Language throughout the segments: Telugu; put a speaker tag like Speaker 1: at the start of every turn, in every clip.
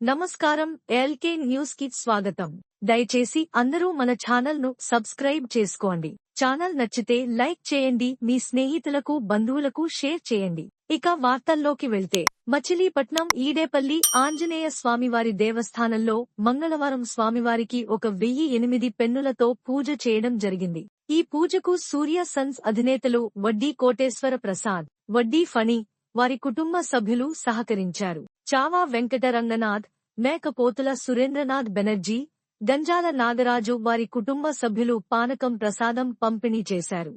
Speaker 1: నమస్కారం ఎల్కే న్యూస్కి స్వాగతం. దయచేసి అందరూ మన ఛానల్ను సబ్స్క్రైబ్ చేసుకోండి. ఛానల్ నచ్చితే లైక్ చేయండి మీ స్నేహితులకు బంధువులకు షేర్ చేయండి. ఇక వార్తల్లోకి వెళ్తే మచిలీపట్నం ఈడేపల్లి ఆంజనేయ స్వామివారి దేవస్థానంలో మంగళవారం స్వామివారికి ఒక వెయ్యి ఎనిమిది పెన్నులతో పూజ చేయడం జరిగింది. ఈ పూజకు సూర్య సన్స్ అధినేతలు వడ్డీ కోటేశ్వర ప్రసాద్ వడ్డీ ఫణి వారి కుటుంబ సభ్యులు సహకరించారు. చావా వెంకట రంగనాథ్ మేకపోతుల సురేంద్రనాథ్ బెనర్జీ గంజాల నాగరాజు వారి కుటుంబ సభ్యులు పానకం ప్రసాదం పంపిణీ చేశారు.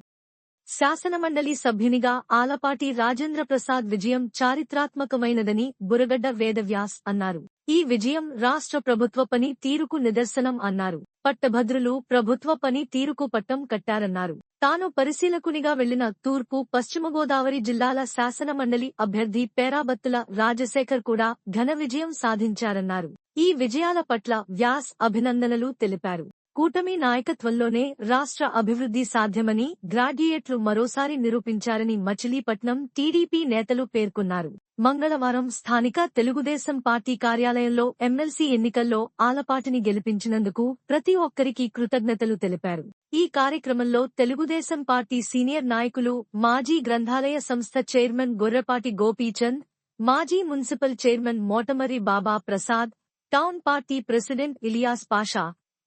Speaker 1: శాసనమండలి సభ్యునిగా ఆలపాటి రాజేంద్రప్రసాద్ విజయం చారిత్రాత్మకమైనదని బురగడ్డ వేదవ్యాస్ అన్నారు. ఈ విజయం రాష్ట్ర ప్రభుత్వ పని తీరుకు నిదర్శనం అన్నారు. పట్టభద్రులు ప్రభుత్వ పని తీరుకు పట్టం కట్టారన్నారు. తాను పరిశీలకునిగా వెళ్ళిన తూర్పు పశ్చిమ గోదావరి జిల్లాల శాసనమండలి అభ్యర్థి పేరాబత్తుల రాజశేఖర్ కూడా ఘన విజయం సాధించారన్నారు. ఈ విజయాల పట్ల వ్యాస్ అభినందనలు తెలిపారు. కూటమి నాయకత్వంలోనే రాష్ట్ర అభివృద్ధి సాధ్యమని గ్రాడ్యుయేట్లు మరోసారి నిరూపించారని మచిలీపట్నం టీడీపీ నేతలు పేర్కొన్నారు. మంగళవారం స్థానిక తెలుగుదేశం పార్టీ కార్యాలయంలో ఎమ్మెల్సీ ఎన్నికల్లో ఆలపాటిని గెలిపించినందుకు ప్రతి ఒక్కరికి కృతజ్ఞతలు తెలిపారు. ఈ కార్యక్రమంలో తెలుగుదేశం పార్టీ సీనియర్ నాయకులు మాజీ గ్రంథాలయ సంస్థ చైర్మన్ గొర్రెపాటి గోపీచంద్ మాజీ municipal chairman Motamari Baba Prasad town party president Ilias Pasha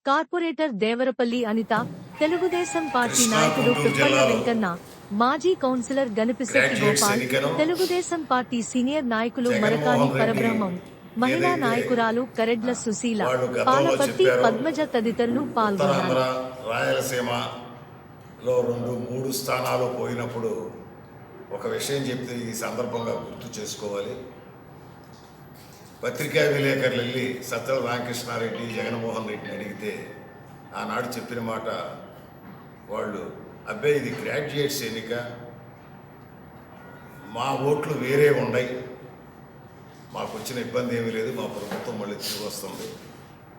Speaker 1: corporator Devarapalli Anitha Telugudesam party నాయకుడు పిప్పయ్య వెంకన్న మాజీ councillor Ganapisetti Gopal Telugudesam party senior నాయకులు మరకాని పరబ్రహ్మం మహిళా నాయకురాలు కరెడ్ల సుశీల పాలపర్తి పద్మజ తదితరులు పాల్గొన్నారు.
Speaker 2: రాయలసీమలో రెండు మూడు స్థానాలు పోయినప్పుడు ఒక విషయం చెప్తే ఈ సందర్భంగా గుర్తు చేసుకోవాలి. పత్రికా విలేకరులు వెళ్ళి సత్యల రామకృష్ణారెడ్డి జగన్మోహన్ రెడ్డిని అడిగితే ఆనాడు చెప్పిన మాట వాళ్ళు అబ్బాయి ఇది గ్రాడ్యుయేట్స్ ఎన్నిక. మా ఓట్లు వేరే ఉన్నాయి మాకు వచ్చిన ఇబ్బంది ఏమీ లేదు మా ప్రభుత్వం మళ్ళీ తిరిగి వస్తుంది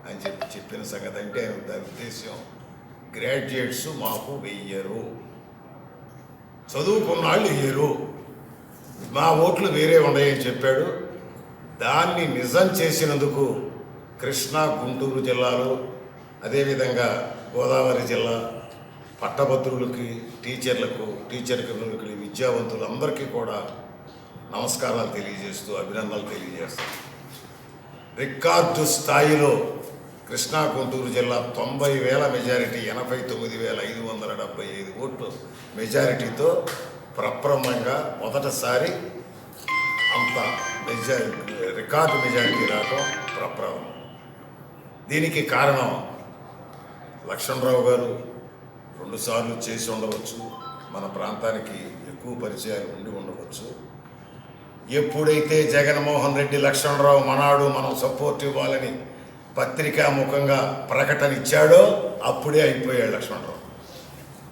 Speaker 2: అని చెప్పి చెప్పిన సంగతి అంటే ఆయన దాని ఉద్దేశం గ్రాడ్యుయేట్స్ మాకు వెయ్యరు చదువుకున్న వాళ్ళు వెయ్యరు మా ఓట్లు వేరే ఉన్నాయని చెప్పాడు. దాన్ని నిజం చేసినందుకు కృష్ణా గుంటూరు జిల్లాలో అదేవిధంగా గోదావరి జిల్లా పట్టభద్రులకి టీచర్లకు టీచర్ కమ్యూనిటీ విద్యావంతులు అందరికీ కూడా నమస్కారాలు తెలియజేస్తూ అభినందనలు తెలియజేస్తాను రికార్డు స్థాయిలో కృష్ణా గుంటూరు జిల్లా తొంభై వేల మెజారిటీ ఎనభై తొమ్మిది వేల ఐదు వందల డెబ్బై ఐదు ఓట్లు మెజారిటీతో ప్రప్రమంగా మొదటిసారి అంత మెజారిటీ రికార్డు మెజారిటీ రావటం ప్రప్రమం దీనికి కారణం లక్ష్మణరావు గారు రెండుసార్లు చేసి ఉండవచ్చు. మన ప్రాంతానికి ఎక్కువ పరిచయాలు ఉండి ఉండవచ్చు. ఎప్పుడైతే జగన్మోహన్ రెడ్డి లక్ష్మణరావు మనాడు మనం సపోర్ట్ ఇవ్వాలని పత్రికా ముఖంగా ప్రకటన ఇచ్చాడో అప్పుడే అయిపోయాడు లక్ష్మణరావు.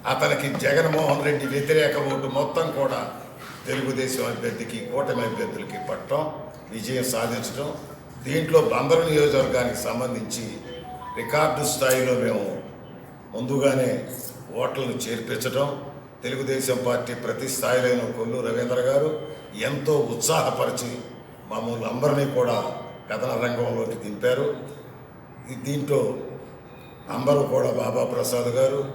Speaker 2: అతనికి జగన్మోహన్ రెడ్డి వ్యతిరేక ఓటు మొత్తం కూడా తెలుగుదేశం అభ్యర్థికి కూటమి అభ్యర్థులకి పట్టడం విజయం సాధించడం దీంట్లో బందరు నియోజకవర్గానికి సంబంధించి రికార్డు స్థాయిలో మేము ముందుగానే ఓట్లను చేర్పించడం తెలుగుదేశం పార్టీ ప్రతి స్థాయిలైన కొల్లు రవీంద్ర గారు ఎంతో ఉత్సాహపరిచి మమ్మల్ని అందరినీ కూడా కథన రంగంలోకి దింపారు. దీంట్లో అందరూ కూడా బాబా ప్రసాద్ గారు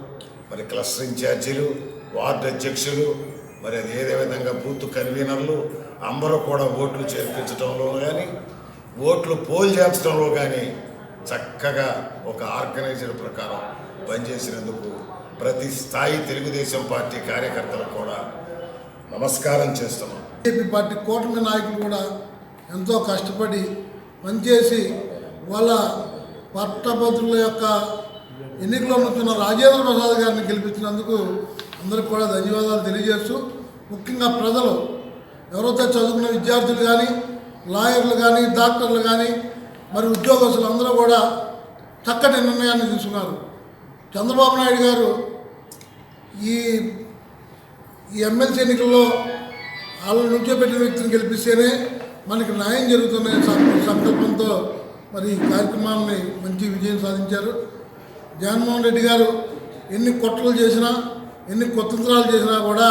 Speaker 2: మరి క్లస్టర్ ఇన్ఛార్జీలు వార్డు అధ్యక్షులు మరి అది ఏదే విధంగా బూత్ కన్వీనర్లు అందరూ కూడా ఓట్లు చేర్పించడంలో కానీ ఓట్లు పోల్ చేర్చడంలో కానీ చక్కగా ఒక ఆర్గనైజర్ ప్రకారం పనిచేసినందుకు ప్రతి స్థాయి తెలుగుదేశం పార్టీ కార్యకర్తలకు కూడా నమస్కారం చేస్తున్నాం.
Speaker 3: బీజేపీ పార్టీ కూటమి నాయకులు కూడా ఎంతో కష్టపడి పనిచేసి వాళ్ళ పట్టభద్రుల యొక్క ఎన్నికలో ఉంటున్న రాజేంద్ర ప్రసాద్ గారిని గెలిపించినందుకు అందరికి కూడా ధన్యవాదాలు తెలియజేస్తూ ముఖ్యంగా ప్రజలు ఎవరైతే చదువుకున్న విద్యార్థులు కానీ లాయర్లు కానీ డాక్టర్లు కానీ మరి ఉద్యోగస్తులు అందరూ కూడా చక్కటి నిర్ణయాన్ని తీసుకున్నారు. చంద్రబాబు నాయుడు గారు ఈ ఈ ఎమ్మెల్సీ ఎన్నికల్లో వాళ్ళ నుంచో పెట్టిన వ్యక్తిని గెలిపిస్తేనే మనకి న్యాయం జరుగుతున్న సం- సంకల్పంతో మరి ఈ కార్యక్రమాన్ని మంచి విజయం సాధించారు. జగన్మోహన్ రెడ్డి గారు ఎన్ని కుట్రలు చేసినా ఎన్ని కుతంత్రాలు చేసినా కూడా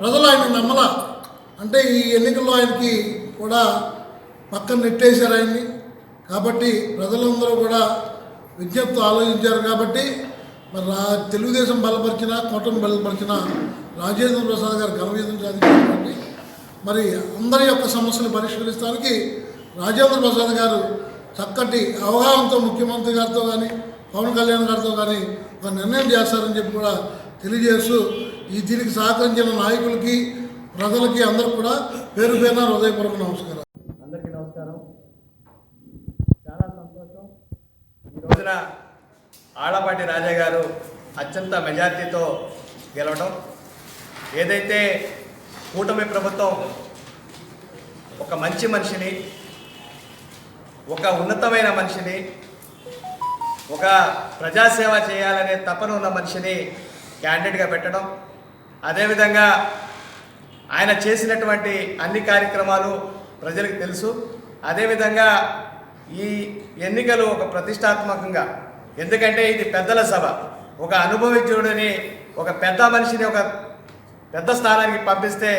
Speaker 3: ప్రజలు ఆయన నమ్మల. అంటే ఈ ఎన్నికల్లో ఆయనకి కూడా పక్కన నెట్టేశారు ఆయన్ని. కాబట్టి ప్రజలందరూ కూడా విజ్ఞప్తి ఆలోచించారు కాబట్టి మరి రా తెలుగుదేశం బలపరిచిన కూటమి బలపరిచిన రాజేంద్ర ప్రసాద్ గారు ఘనవిజయం సాధించారండి మరి అందరి యొక్క సమస్యలు పరిష్కరించడానికి రాజేంద్ర ప్రసాద్ గారు చక్కటి అవగాహనతో ముఖ్యమంత్రి గారితో కానీ పవన్ కళ్యాణ్ గారితో కానీ ఒక నిర్ణయం చేస్తారని చెప్పి కూడా తెలియజేస్తూ ఈ దీనికి సహకరించిన నాయకులకి ప్రజలకి అందరూ కూడా పేరు పేరున హృదయపూర్వక నమస్కారం
Speaker 4: అందరికీ నమస్కారం. చాలా సంతోషం. ఈ రోజున ఆళ్ళపాటి రాజా గారు అత్యంత మెజార్టీతో గెలవడం ఏదైతే కూటమి ప్రభుత్వం ఒక మంచి మనిషిని ఒక ఉన్నతమైన మనిషిని ఒక ప్రజాసేవ చేయాలనే తపన ఉన్న మనిషిని క్యాండిడేట్గా పెట్టడం. అదేవిధంగా ఆయన చేసినటువంటి అన్ని కార్యక్రమాలు ప్రజలకు తెలుసు. అదేవిధంగా ఈ ఎన్నికలు ఒక ప్రతిష్టాత్మకంగా ఎందుకంటే ఇది పెద్దల సభ. ఒక అనుభవించుడిని ఒక పెద్ద మనిషిని ఒక పెద్ద స్థానానికి పంపిస్తే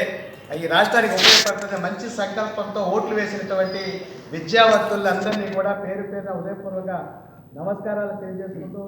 Speaker 4: ఈ రాష్ట్రానికి ఉపయోగపడుతుంది మంచి సంకల్పంతో ఓట్లు వేసినటువంటి విద్యావంతులందరినీ కూడా పేరు పేరున ఉదయపూర్వక నమస్కారాలు తెలియజేసుకుంటూ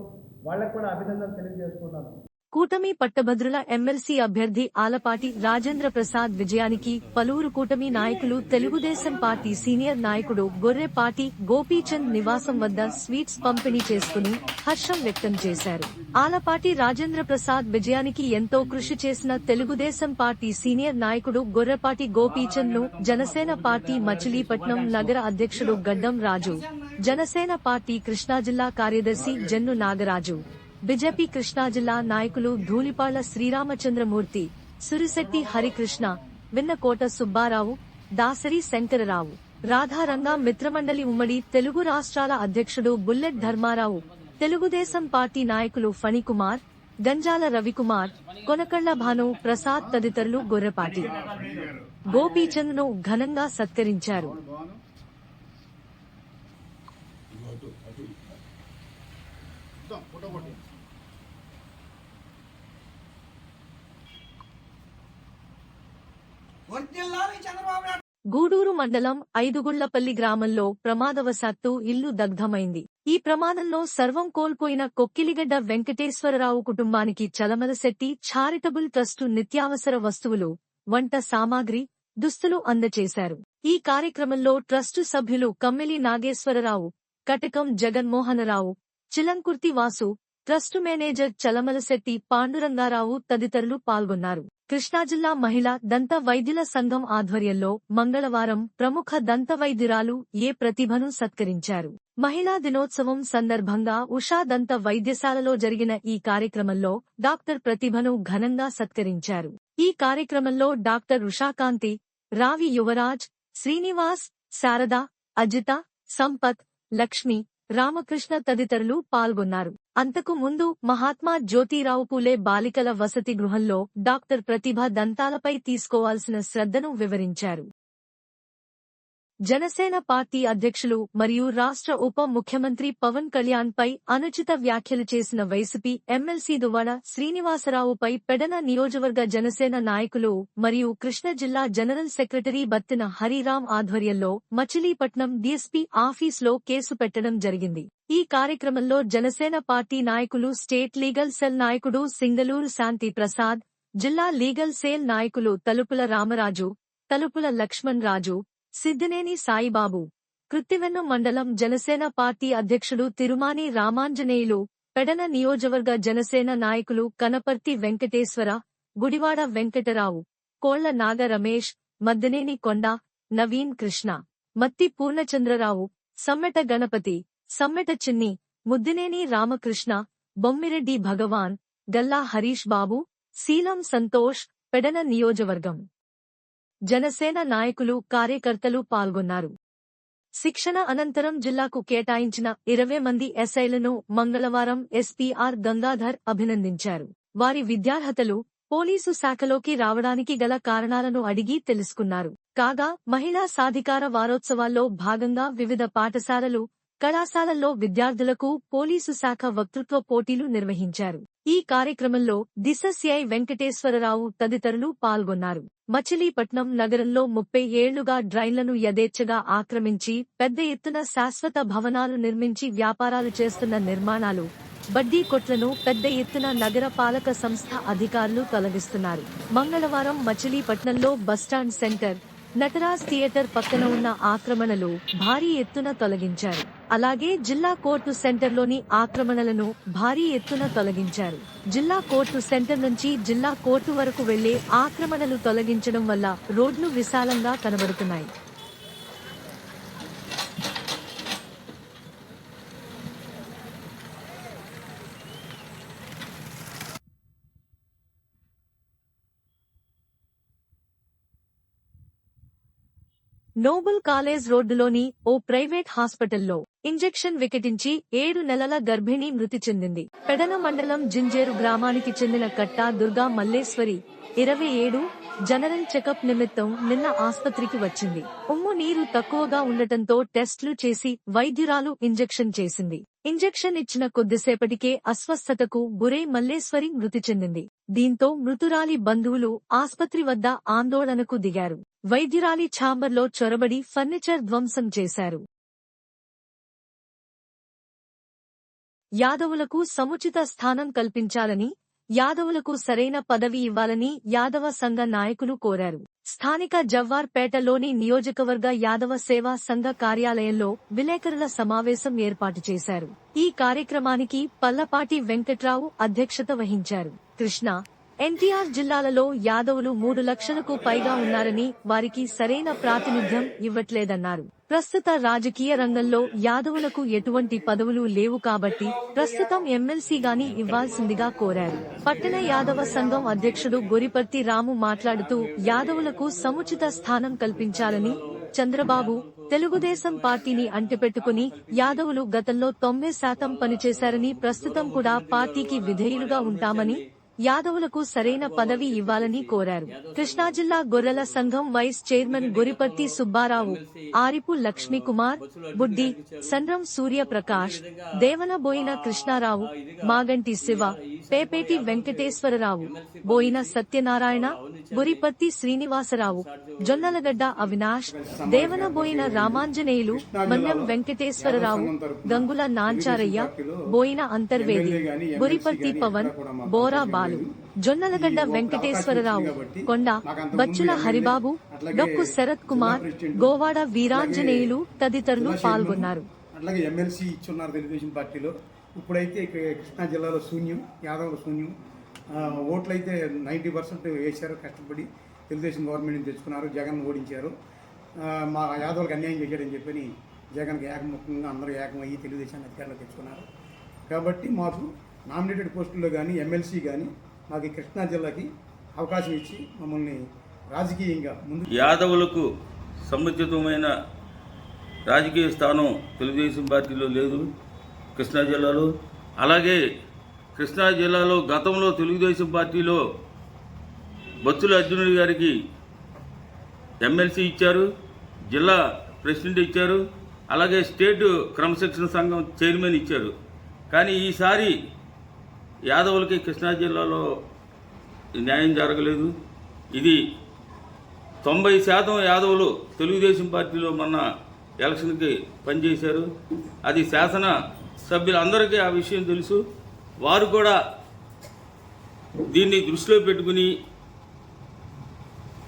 Speaker 4: వాళ్ళకు కూడా అభినందనలు తెలియజేసుకున్నాను
Speaker 1: కూటమి పట్టభద్రుల ఎమ్మెల్సీ అభ్యర్థి ఆలపాటి రాజేంద్ర ప్రసాద్ విజయానికి పలువురు కూటమి నాయకులు తెలుగుదేశం పార్టీ సీనియర్ నాయకుడు గొర్రెపాటి గోపీచంద్ నివాసం వద్ద స్వీట్స్ పంపిణీ చేసుకుని హర్షం వ్యక్తం చేశారు. ఆలపాటి రాజేంద్ర ప్రసాద్ విజయానికి ఎంతో కృషి చేసిన తెలుగుదేశం పార్టీ సీనియర్ నాయకుడు గొర్రెపాటి గోపీచంద్ను జనసేన పార్టీ మచిలీపట్నం నగర అధ్యక్షుడు గడ్డం రాజు జనసేన పార్టీ కృష్ణా జిల్లా కార్యదర్శి జన్ను నాగరాజు. బిజెపి కృష్ణా జిల్లా నాయకులు ధూళిపాళ్ళ శ్రీరామచంద్రమూర్తి సురిశెట్టి హరికృష్ణ విన్నకోట సుబ్బారావు దాసరి శంకరరావు రాధారంగా మిత్రమండలి ఉమ్మడి తెలుగు రాష్ట్రాల అధ్యక్షుడు బుల్లెట్ ధర్మారావు తెలుగుదేశం పార్టీ నాయకులు ఫణికుమార్ గంజాల రవికుమార్ కొనకళ్ళ భాను ప్రసాద్ తదితరులు గొర్రెపాటి. గోపీచంద్ను ఘనంగా సత్కరించారు.
Speaker 5: ఫోటో చంద్రబాబు నాయుడు
Speaker 1: గూడూరు మండలం ఐదుగుళ్ళపల్లి గ్రామంలో ప్రమాదవశాత్తు ఇల్లు దగ్ధమైంది. ఈ ప్రమాదంలో సర్వం కోల్పోయిన కొక్కిలిగడ్డ వెంకటేశ్వరరావు కుటుంబానికి చలమలశెట్టి చారిటబుల్ ట్రస్టు నిత్యావసర వస్తువులు వంట సామాగ్రి దుస్తులు అందచేశారు. ఈ కార్యక్రమంలో ట్రస్టు సభ్యులు కమ్మిలి నాగేశ్వరరావు కటకం జగన్మోహనరావు చిలంకుర్తి వాసు ట్రస్టు మేనేజర్ చలమలశెట్టి పాండురంగారావు తదితరులు పాల్గొన్నారు. కృష్ణా జిల్లా మహిళా దంత వైద్యుల సంఘం ఆధ్వర్యంలో మంగళవారం ప్రముఖ దంత వైద్యురాలు ఏ ప్రతిభను సత్కరించారు? మహిళా దినోత్సవం సందర్భంగా ఉషా దంత వైద్యశాలలో జరిగిన ఈ కార్యక్రమంలో డాక్టర్ ప్రతిభను ఘనంగా సత్కరించారు. ఈ కార్యక్రమంలో డాక్టర్ ఉషాకాంతి రావి యువరాజ్ శ్రీనివాస్ శారద అజిత సంపత్ లక్ష్మి రామకృష్ణ తదితరులు పాల్గొన్నారు. అంతకు ముందు మహాత్మా జ్యోతిరావు పూలే బాలికల వసతి గృహంలో డాక్టర్ ప్రతిభ దంతాలపై తీసుకోవాల్సిన శ్రద్ధను వివరించారు. జనసేన పార్టీ అధ్యక్షులు మరియు రాష్ట్ర ఉప ముఖ్యమంత్రి పవన్ కళ్యాణ్ పై అనుచిత వ్యాఖ్యలు చేసిన వైసీపీ ఎమ్మెల్సీ దువ్వాడ శ్రీనివాసరావుపై పెడన నియోజకవర్గ జనసేన నాయకులు మరియు కృష్ణ జిల్లా జనరల్ సెక్రటరీ బత్తిన హరిరామ్ ఆధ్వర్యంలో మచిలీపట్నం డీఎస్పీ ఆఫీస్లో కేసు పెట్టడం జరిగింది. ఈ కార్యక్రమంలో జనసేన పార్టీ నాయకులు స్టేట్ లీగల్ సెల్ నాయకుడు సింగలూరు శాంతి ప్రసాద్ జిల్లా లీగల్ సేల్ నాయకులు తలుపుల రామరాజు తలుపుల లక్ష్మణ్ రాజు సిద్దినేని సాయిబాబు కృత్తివెన్ను మండలం జనసేన పార్టీ అధ్యక్షుడు తిరుమాని రామాంజనేయులు పెడన నియోజకవర్గ జనసేన నాయకులు కనపర్తి వెంకటేశ్వర గుడివాడ వెంకటరావు కోళ్ళ నాగ రమేష్ మద్దనేని కొండ నవీన్ కృష్ణ మత్తి పూర్ణచంద్రరావు సమ్మెట గణపతి సమ్మెట చిన్ని ముద్దినేని రామకృష్ణ బొమ్మిరెడ్డి భగవాన్ గల్లా హరీష్ బాబు శీలం సంతోష్ పెడన నియోజవర్గం జనసేన నాయకులు కార్యకర్తలు పాల్గొన్నారు. శిక్షణ అనంతరం జిల్లాకు కేటాయించిన ఇరవై మంది ఎస్ఐలను మంగళవారం ఎస్పీఆర్ గంగాధర్ అభినందించారు. వారి విద్యార్హతలు పోలీసు శాఖలోకి రావడానికి గల కారణాలను అడిగి తెలుసుకున్నారు. కాగా మహిళా సాధికార వారోత్సవాల్లో భాగంగా వివిధ పాఠశాలలు కళాశాలల్లో విద్యార్థులకు పోలీసు శాఖ వక్తృత్వ పోటీలు నిర్వహించారు. ఈ కార్యక్రమంలో దిశ సిఐ వెంకటేశ్వరరావు తదితరులు పాల్గొన్నారు. మచిలీపట్నం నగరంలో ముప్పై ఏళ్ళుగా డ్రైన్లను యథేచ్ఛగా ఆక్రమించి పెద్ద ఎత్తున శాశ్వత భవనాలు నిర్మించి వ్యాపారాలు చేస్తున్న నిర్మాణాలు బడ్డీ కొట్లను పెద్ద ఎత్తున నగర పాలక సంస్థ అధికారులు తొలగిస్తున్నారు. మంగళవారం మచిలీపట్నంలో బస్టాండ్ సెంటర్ నటరాజ్ థియేటర్ పక్కన ఉన్న ఆక్రమణలు భారీ ఎత్తున తొలగించారు. అలాగే జిల్లా కోర్టు సెంటర్లోని ఆక్రమణలను భారీ ఎత్తున తొలగించారు. జిల్లా కోర్టు సెంటర్ నుంచి జిల్లా కోర్టు వరకు వెళ్ళే ఆక్రమణలు తొలగించడం వల్ల రోడ్లు విశాలంగా కనబడుతున్నాయి. నోబుల్ కాలేజ్ రోడ్డులోని ఓ ప్రైవేట్ హాస్పిటల్లో ఇంజెక్షన్ వికటించి ఏడు నెలల గర్భిణి మృతి చెందింది. పెడన మండలం జింజేరు గ్రామానికి చెందిన కట్టా దుర్గా మల్లేశ్వరి ఇరవై ఏడు జనరల్ చెకప్ నిమిత్తం నిన్న ఆస్పత్రికి వచ్చింది. ఉమ్ము నీరు తక్కువగా ఉండటంతో టెస్టులు చేసి వైద్యురాలు ఇంజెక్షన్ చేసింది. ఇంజెక్షన్ ఇచ్చిన కొద్దిసేపటికే అస్వస్థతకు గురై మల్లేశ్వరి మృతి చెందింది. దీంతో మృతురాలి బంధువులు ఆస్పత్రి వద్ద ఆందోళనకు దిగారు. వైద్యురాలి ఛాంబర్లో చొరబడి ఫర్నిచర్ ధ్వంసం చేశారు. యాదవులకు సముచిత స్థానం కల్పించాలని యాదవులకు సరైన పదవి ఇవ్వాలని యాదవ సంఘ నాయకులు కోరారు. స్థానిక జవ్వార్పేటలోని నియోజకవర్గ యాదవ సేవా సంఘ కార్యాలయంలో విలేకరుల సమావేశం ఏర్పాటు చేశారు. ఈ కార్యక్రమానికి పల్లపాటి వెంకట్రావు అధ్యక్షత వహించారు. కృష్ణ ఎన్టీఆర్ జిల్లాలలో యాదవులు మూడు లక్షలకు పైగా ఉన్నారని వారికి సరైన ప్రాతినిధ్యం ఇవ్వట్లేదన్నారు. ప్రస్తుత రాజకీయ రంగంలో యాదవులకు ఎటువంటి పదవులు లేవు కాబట్టి ప్రస్తుతం ఎమ్మెల్సీ గాని ఇవ్వాల్సిందిగా కోరారు. పట్టణ యాదవ సంఘం అధ్యక్షుడు గొరిపర్తి రాము మాట్లాడుతూ యాదవులకు సముచిత స్థానం కల్పించాలని చంద్రబాబు తెలుగుదేశం పార్టీని అంటిపెట్టుకుని యాదవులు గతంలో తొంభై శాతం పనిచేశారని ప్రస్తుతం కూడా పార్టీకి విధేయులుగా ఉంటామని యాదవులకు సరైన పదవి ఇవ్వాలని కోరారు. కృష్ణా జిల్లా గొర్రెల సంఘం వైస్ చైర్మన్ గొరిపర్తి సుబ్బారావు ఆరిపు లక్ష్మీకుమార్ బుడ్డి సండ్రం సూర్యప్రకాష్ దేవనబోయిన కృష్ణారావు మాగంటి శివ పేపేటి వెంకటేశ్వరరావు బోయిన సత్యనారాయణ గురిపర్తి శ్రీనివాసరావు జొన్నలగడ్డ అవినాష్ దేవనబోయిన రామాంజనేయులు మన్యం వెంకటేశ్వరరావు గంగుల నాంచారయ్య బోయిన అంతర్వేది గురిపర్తి పవన్ బోరా బాలు. జొన్నలగడ్డ వెంకటేశ్వరరావు కొండ బచ్చుల హరిబాబు డొక్కు శరత్ కుమార్ గోవాడ వీరాంజనేయులు తదితరులు పాల్గొన్నారు.
Speaker 6: అట్లాగే ఎమ్మెల్సీ ఇచ్చున్నారు తెలుగుదేశం పార్టీలో. ఇప్పుడైతే కృష్ణా జిల్లాలో శూన్యం యాదవుల శూన్యం. ఆ, ఓట్లయితే నైంటీ పర్సెంట్ వేశారు కష్టపడి తెలుగుదేశం గవర్నమెంట్ని తెచ్చుకున్నారు జగన్ ఓడించారు. మా యాదవులకు అన్యాయం చేశాడని చెప్పని జగన్కి ఏకముఖంగా అందరూ ఏకమయ్యి తెలుగుదేశాన్ని అధికారంలో తెచ్చుకున్నారు. కాబట్టి మాకు నామినేటెడ్ పోస్టుల్లో కానీ ఎమ్మెల్సీ కానీ మాకు కృష్ణా జిల్లాకి అవకాశం ఇచ్చి మమ్మల్ని రాజకీయంగా ముందు
Speaker 7: యాదవులకు సముచితమైన రాజకీయ స్థానం తెలుగుదేశం పార్టీలో లేదు కృష్ణా జిల్లాలో. అలాగే కృష్ణా జిల్లాలో గతంలో తెలుగుదేశం పార్టీలో బొత్తుల అర్జునుడి గారికి ఎమ్మెల్సీ ఇచ్చారు జిల్లా ప్రెసిడెంట్ ఇచ్చారు అలాగే స్టేట్ క్రమశిక్షణ సంఘం చైర్మన్ ఇచ్చారు. కానీ ఈసారి యాదవులకి కృష్ణా జిల్లాలో న్యాయం జరగలేదు. ఇది తొంభై శాతం యాదవులు తెలుగుదేశం పార్టీలో మొన్న ఎలక్షన్కి పనిచేశారు. అది శాసన సభ్యులందరికీ ఆ విషయం తెలుసు. వారు కూడా దీన్ని దృష్టిలో పెట్టుకుని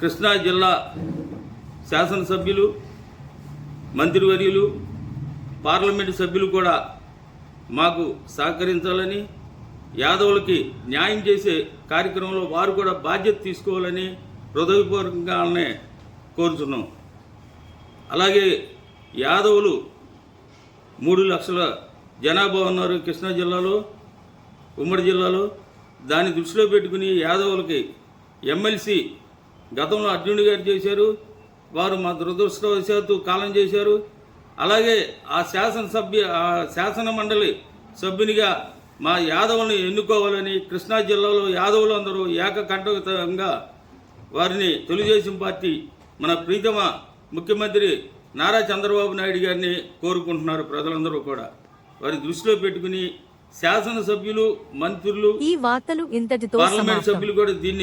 Speaker 7: కృష్ణా జిల్లా శాసనసభ్యులు మంత్రివర్యులు పార్లమెంటు సభ్యులు కూడా మాకు సహకరించాలని యాదవులకి న్యాయం చేసే కార్యక్రమంలో వారు కూడా బాధ్యత తీసుకోవాలని హృదయపూర్వకంగానే కోరుతున్నాం అలాగే యాదవులు మూడు లక్షల జనాభా ఉన్నారు కృష్ణా జిల్లాలో ఉమ్మడి జిల్లాలో. దాన్ని దృష్టిలో పెట్టుకుని యాదవులకి ఎమ్మెల్సీ గతంలో అర్జునుడి గారు చేశారు వారు మా దురదృష్టవశాత్తు కాలం చేశారు. అలాగే ఆ శాసనసభ్య ఆ శాసన మండలి సభ్యునిగా మా యాదవులను ఎన్నుకోవాలని కృష్ణా జిల్లాలో యాదవులు అందరూ ఏకకంఠంగా వారిని తెలుగుదేశం పార్టీ మన ప్రీతమ ముఖ్యమంత్రి నారా చంద్రబాబు నాయుడు గారిని కోరుకుంటున్నారు ప్రజలందరూ కూడా. వారి దృష్టిలో పెట్టుకుని శాసనసభ్యులు మంత్రులు
Speaker 1: ఈ వార్తలు ఇంతటితో
Speaker 7: పార్లమెంట్ సభ్యులు కూడా దీన్ని